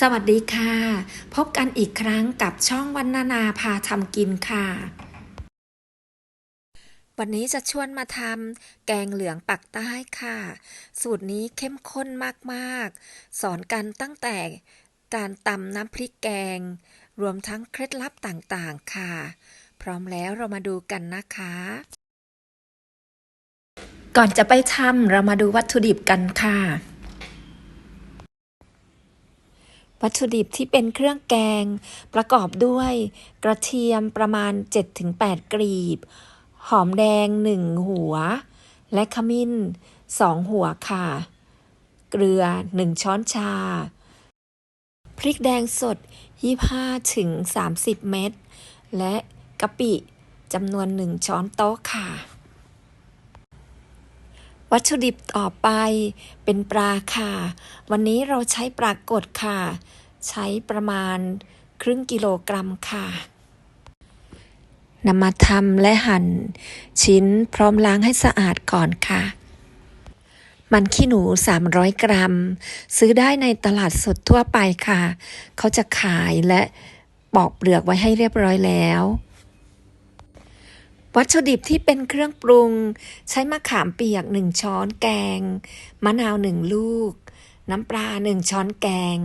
สวัสดีค่ะ พบกันอีกครั้งกับช่องวันนานาพาทำกินค่ะ วันนี้จะชวนมาทำแกงเหลืองปักใต้ค่ะ สูตรนี้เข้มข้นมากๆ สอนกันตั้งแต่การตำน้ำพริกแกง รวมทั้งเคล็ดลับต่างๆค่ะ พร้อมแล้วเรามาดูกันนะคะ ก่อนจะไปทำเรามาดูวัตถุดิบกันค่ะ วัตถุดิบที่เป็นเครื่องแกง ประกอบด้วย กระเทียมประมาณ 7-8 กลีบ หอมแดง 1 หัว และขมิ้น 2 หัวค่ะ เกลือ 1 ช้อนชา พริกแดงสด 25-30 เม็ด และกะปิจำนวน 1 ช้อนโต๊ะค่ะ วัตถุดิบต่อไปเป็นปลาค่ะ วันนี้เราใช้ปลากดค่ะ ใช้ประมาณครึ่งกิโลกรัมค่ะนำมาทำและหั่นชิ้นพร้อมล้างให้สะอาดก่อนค่ะ มันขี้หนู 300 กรัม ซื้อได้ในตลาดสดทั่วไปค่ะ เขาจะขายและปอกเปลือกไว้ให้เรียบร้อยแล้ว วัตถุดิบที่เป็นเครื่องปรุง ใช้มะขามเปียก1ช้อนแกง มะนาว1ลูก น้ำปลา1ช้อนแกง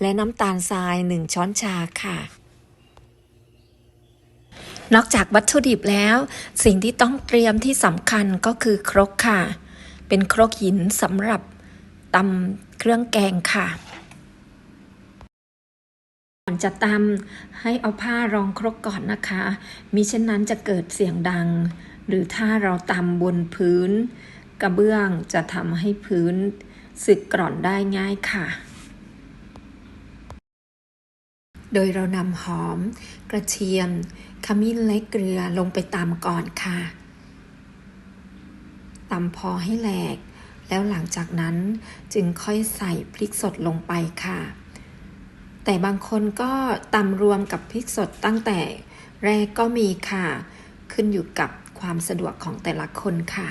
และน้ำตาลทราย1ช้อนชาค่ะ นอกจากวัตถุดิบแล้ว สิ่งที่ต้องเตรียมที่สำคัญก็คือครกค่ะ เป็นครกหินสำหรับตำเครื่องแกงค่ะ ก่อนจะตำให้เอาผ้ารองครกก่อนนะคะ มิเช่นนั้นจะเกิดเสียงดัง หรือถ้าเราตำบนพื้น กระเบื้องจะทำให้พื้นสึกกร่อนได้ง่ายค่ะ โดยเรานำหอม กระเทียม ขมิ้นและเกลือลงไปตำก่อนค่ะตำพอให้แหลก แล้วหลังจากนั้นจึงค่อยใส่พริกสดลงไปค่ะ แต่บางคนก็ตำรวมกับพริกสดตั้งแต่แรกก็มีค่ะ ขึ้นอยู่กับความสะดวกของแต่ละคนค่ะ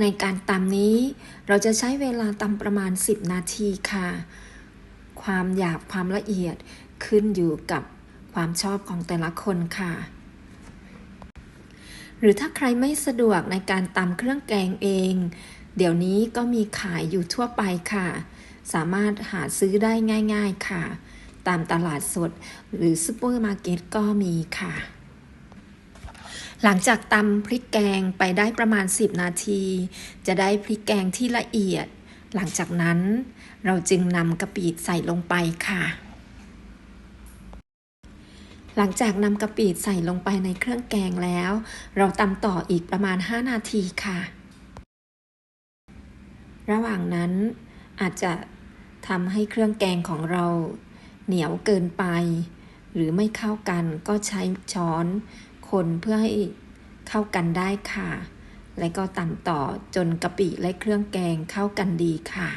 ในการตำนี้เราจะใช้เวลาตำประมาณ 10 นาทีค่ะ ความหยาบความละเอียดขึ้นอยู่กับความชอบของแต่ละคนค่ะ หรือถ้าใครไม่สะดวกในการตำเครื่องแกงเอง เดี๋ยวนี้ก็มีขายอยู่ทั่วไปค่ะ สามารถหาซื้อได้ง่าย ๆค่ะ ตามตลาดสดหรือซูเปอร์มาร์เก็ตก็มีค่ะ หลังจากตำพริกแกงไปได้ประมาณ 10 นาที จะได้พริกแกงที่ละเอียด หลังจากนั้นเราจึงนำกะปิใส่ลงไปค่ะหลังจากนำกะปิใส่ลงไปในเครื่องแกงแล้ว เราตำต่ออีกประมาณ 5 นาทีค่ะ ระหว่างนั้นอาจจะ ทำให้เครื่องแกงของเรา เหนียวเกินไป หรือไม่เข้ากันก็ใช้ช้อน คนเพื่อให้เข้ากันได้ค่ะ และก็ตำต่อจนกะปิและเครื่องแกงเข้ากันดีค่ะ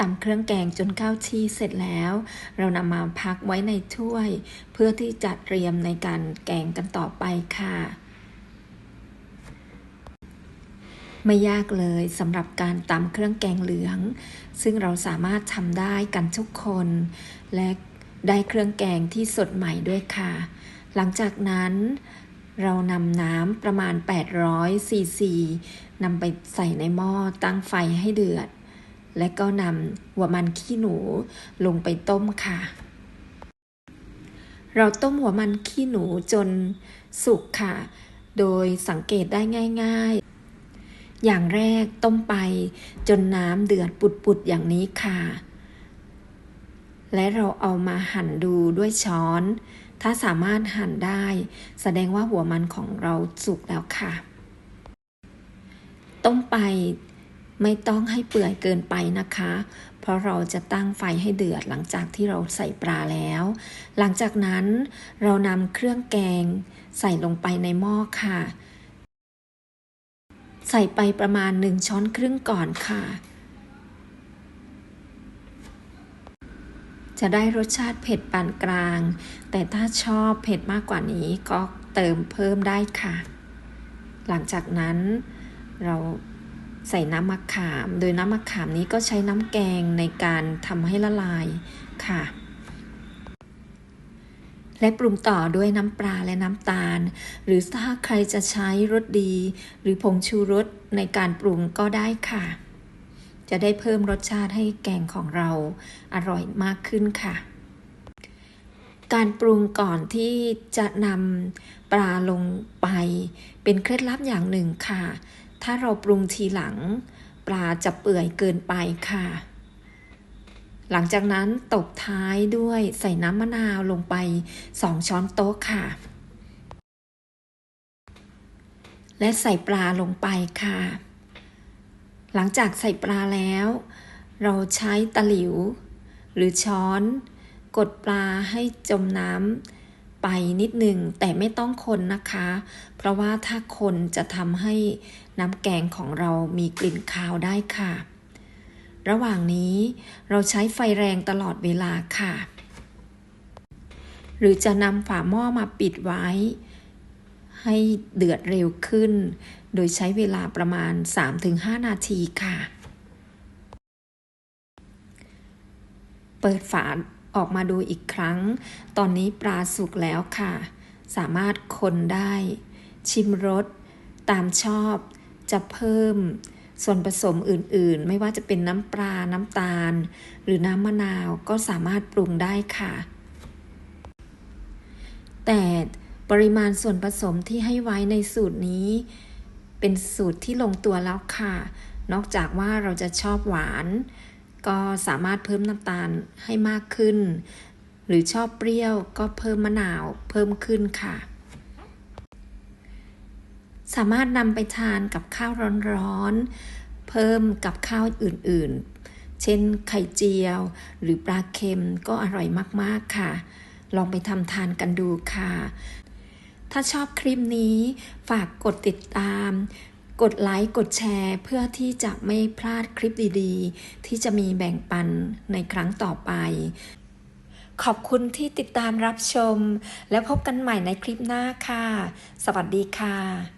ตำเครื่องแกงจนข้าที่เสร็จแล้ว เรานำมาพักไว้ในถ้วย เพื่อที่จะเตรียมในการแกงกันต่อไปค่ะ ไม่ยากเลยสำหรับการตำเครื่องแกงเหลือง ซึ่งเราสามารถทำได้กันทุกคน และได้เครื่องแกงที่สดใหม่ด้วยค่ะ หลังจากนั้นเรานำน้ำประมาณ 800ซีซีนำไปใส่ในหม้อตั้งไฟให้เดือด และก็นำหัวมันขี้หนูลงไปต้มค่ะ เราต้มหัวมันขี้หนูจนสุกค่ะ โดยสังเกตได้ง่าย ๆ อย่างแรกต้มไปจนน้ำเดือดปุดๆอย่างนี้ค่ะ และเราเอามาหั่นดูด้วยช้อน ถ้าสามารถหั่นได้ แสดงว่าหัวมันของเราสุกแล้วค่ะ ต้มไปไม่ต้องให้เปื่อยเกินไปนะคะ เพราะเราจะตั้งไฟให้เดือดหลังจากที่เราใส่ปลาแล้ว หลังจากนั้นเรานำเครื่องแกงใส่ลงไปในหม้อค่ะ ใส่ไปประมาณหนึ่งช้อนครึ่งก่อนค่ะ จะได้รสชาติเผ็ดปานกลาง แต่ถ้าชอบเผ็ดมากกว่านี้ก็เติมเพิ่มได้ค่ะ หลังจากนั้นเราใส่น้ำมะขาม โดยน้ำมะขามนี้ก็ใช้น้ำแกงในการทำให้ละลายค่ะ และปรุงต่อด้วยน้ำปลาและน้ำตาล หรือถ้าใครจะใช้รสดี หรือผงชูรสในการปรุงก็ได้ค่ะ จะได้เพิ่มรสชาติให้แกงของเราอร่อยมากขึ้นค่ะ การปรุงก่อนที่จะนำปลาลงไป เป็นเคล็ดลับอย่างหนึ่งค่ะ ถ้าเราปรุงทีหลัง ปลาจะเปื่อยเกินไปค่ะ หลังจากนั้นตบท้ายด้วยใส่น้ำมะนาวลงไป 2 ช้อนโต๊ะค่ะ และใส่ปลาลงไปค่ะ หลังจากใส่ปลาแล้ว เราใช้ตะหลิว หรือช้อน กดปลาให้จมน้ำไปนิดหนึ่งแต่ไม่ต้องคนนะคะ เพราะว่าถ้าคนจะทำให้น้ำแกงของเรามีกลิ่นคาวได้ค่ะ ระหว่างนี้เราใช้ไฟแรงตลอดเวลาค่ะ หรือจะนำฝาหม้อมาปิดไว้ ให้เดือดเร็วขึ้น โดยใช้เวลาประมาณ 3-5 นาทีค่ะ เปิดฝาออกมาดูอีกครั้ง ตอนนี้ปลาสุกแล้วค่ะ สามารถคนได้ ชิมรสตามชอบจะเพิ่ม ส่วนผสมอื่นๆ ไม่ว่าจะเป็นน้ำปลา น้ำตาล หรือน้ำมะนาวก็สามารถปรุงได้ค่ะ แต่ปริมาณส่วนผสมที่ให้ไว้ในสูตรนี้ เป็นสูตรที่ลงตัวแล้วค่ะ นอกจากว่าเราจะชอบหวาน ก็สามารถเพิ่มน้ำตาลให้มากขึ้น หรือชอบเปรี้ยวก็เพิ่มมะนาวเพิ่มขึ้นค่ะ สามารถนำไปทานกับข้าวร้อนๆ เพิ่มกับข้าวอื่นๆ เช่นไข่เจียว หรือปลาเค็มก็อร่อยมากๆค่ะ ลองไปทำทานกันดูค่ะ ถ้าชอบคลิปนี้ฝากกดติดตาม กดไลค์กดแชร์เพื่อที่จะไม่พลาดคลิปดีๆ ที่จะมีแบ่งปันในครั้งต่อไปขอบคุณที่ติดตามรับชม แล้วพบกันใหม่ในคลิปหน้าค่ะ สวัสดีค่ะ